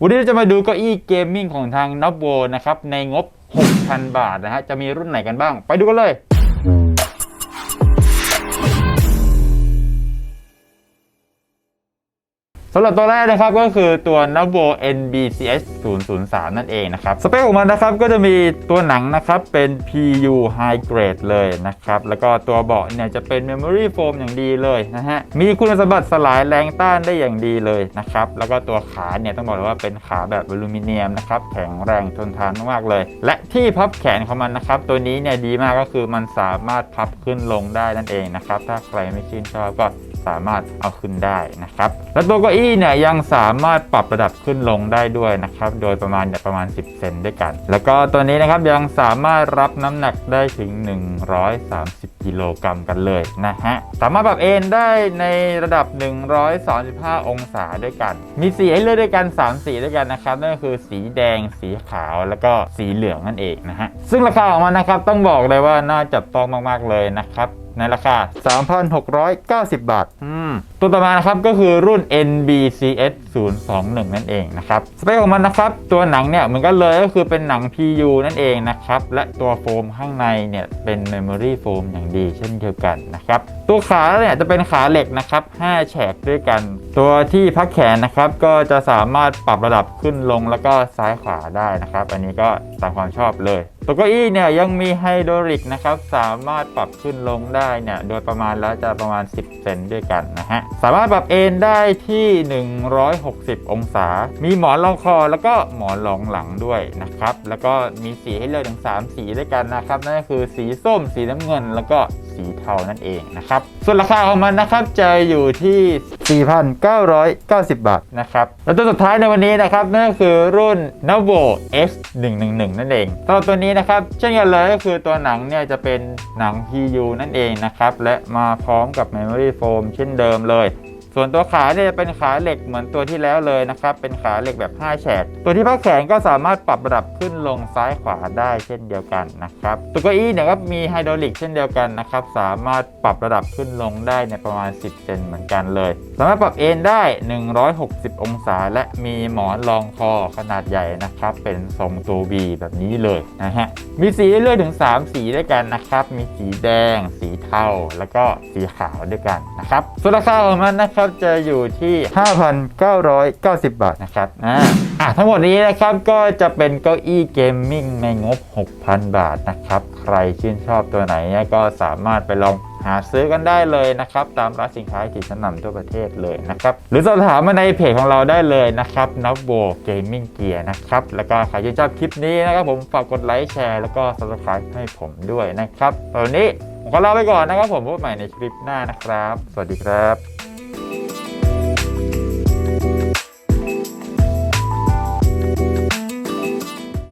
วันนี้เราจะมาดูเก้าอี้เกมมิ่งของทางนับโวนะครับ ในงบ 6,000 บาทนะฮะ จะมีรุ่นไหนกันบ้าง ไปดูกันเลยำหรับตัวแรกนะครับก็คือตัว n a v o NBCS 003นั่นเองนะครับ สเปคของมันนะครับก็จะมีตัวหนังนะครับเป็น PU High Grade เลยนะครับ แล้วก็ตัวเบาะเนี่ยจะเป็น Memory Foam อย่างดีเลยนะฮะ มีคุณสมบัติสลายแรงต้านได้อย่างดีเลยนะครับ แล้วก็ตัวขาเนี่ยต้องบอกเลยว่าเป็นขาแบบอลูมิเนียมนะครับ แข็งแรงทนทานมากๆเลย และที่พับแขนของมันนะครับ ตัวนี้เนี่ยดีมากก็คือมันสามารถพับขึ้นลงได้นั่นเองนะครับ ถ้าใครไม่ชื่นชอบก็ สามารถเอาขึ้นได้นะครับ และตัวเก้าอี้เนี่ยยังสามารถปรับระดับขึ้นลงได้ด้วยนะครับ โดยประมาณเนี่ยประมาณ 10 เซนด้วยกัน แล้วก็ตัวนี้นะครับยังสามารถรับน้ำหนักได้ถึง 130 กิโลกรัมกันเลยนะฮะ สามารถปรับเอนได้ในระดับ 135 องศาด้วยกัน มีสีให้เลือกด้วยกัน 3 สีด้วยกันนะครับ นั่นก็คือสีแดง สีขาว แล้วก็สีเหลืองนั่นเองนะฮะ ซึ่งราคาของมันนะครับต้องบอกเลยว่าน่าจับต้องมาก ๆ เลยนะครับ ในราคา 3,690 บาทอืมตัวต่อมานะครับก็คือรุ่น NBCS 021 นั่นเองนะครับ สเปคของมันนะครับ ตัวหนังเนี่ยเหมือนกันเลยก็คือเป็นหนัง PU นั่นเองนะครับ และตัวโฟมข้างในเนี่ยเป็น Memory Foam อย่างดีเช่นเดียวกันนะครับ ตัวขาเนี่ยจะเป็นขาเหล็กนะครับ 5 แฉกด้วยกัน ตัวที่พักแขนนะครับก็จะสามารถปรับระดับขึ้นลงแล้วก็ซ้ายขวาได้นะครับ อันนี้ก็ตามความชอบเลย ตัวเก้าอี้เนี่ยยังมีไฮดรอลิกนะครับ สามารถปรับขึ้นลงได้เนี่ยโดยประมาณแล้วจะประมาณ 10 เซนด้วยกันนะฮะ สามารถปรับเอนได้ที่ 160 องศา มีหมอนรองคอแล้วก็หมอนรองหลังด้วยนะครับ แล้วก็มีสีให้เลือกถึง 3 สีด้วยกันนะครับ นั่นก็คือสีส้ม สีน้ำเงินแล้วก็ สีเทานั่นเองนะครับ ส่วนราคาของมันนะครับจะอยู่ที่ 4,990 บาทนะครับ แล้วตัวสุดท้ายในวันนี้นะครับนั่นก็คือรุ่น n o v o S 1 1 1 นั่นเองสำหรับตัวนี้นะครับเช่นกันเลยก็คือตัวหนังเนี่ยจะเป็นหนัง PU นั่นเองนะครับและมาพร้อมกับ Memory Foam เช่นเดิมเลย ส่วนตัวขาเนี่ยจะเป็นขาเหล็กเหมือนตัวที่แล้วเลยนะครับ เป็นขาเหล็กแบบ 5 แฉก ตัวที่พักแขนก็สามารถปรับระดับขึ้นลงซ้ายขวาได้เช่นเดียวกันนะครับ ตัวเก้าอี้เนี่ยก็มีไฮดรอลิกเช่นเดียวกันนะครับ สามารถปรับระดับขึ้นลงได้ในประมาณ 10 เซนเหมือนกันเลย สามารถปรับเอนได้ 160 องศา และมีหมอนรองคอขนาดใหญ่นะครับ เป็นทรงตัว V แบบนี้เลยนะฮะ มีสีเลือกถึง 3 สีด้วยกันนะครับ มีสีแดง สีเทาแล้วก็สีขาวด้วยกันนะครับส่วนราคาของมันนะครับจะอยู่ที่ 5,990 บาทนะครับอ่าอะทั้งหมดนี้นะครับก็จะเป็นเก้าอี้เกมมิ่งในงบ 6,000 บาทนะครับใครชื่นชอบตัวไหนเนี่ยก็สามารถไปลองหาซื้อกันได้เลยนะครับ ตามร้านสินค้าที่ชั้นนำทั่วประเทศเลยนะครับ หรือสอบถามมาในเพจของเราได้เลยนะครับนับโบเกมมิ่งเกียร์นะครับ แล้วก็ใครชื่นชอบคลิปนี้นะครับผมฝากกดไลค์แชร์แล้วก็ subscribe ให้ผมด้วยนะครับตอนนี้ ผมขอลาไปก่อนนะครับผมพบใหม่ในคลิปหน้านะครับ สวัสดีครับ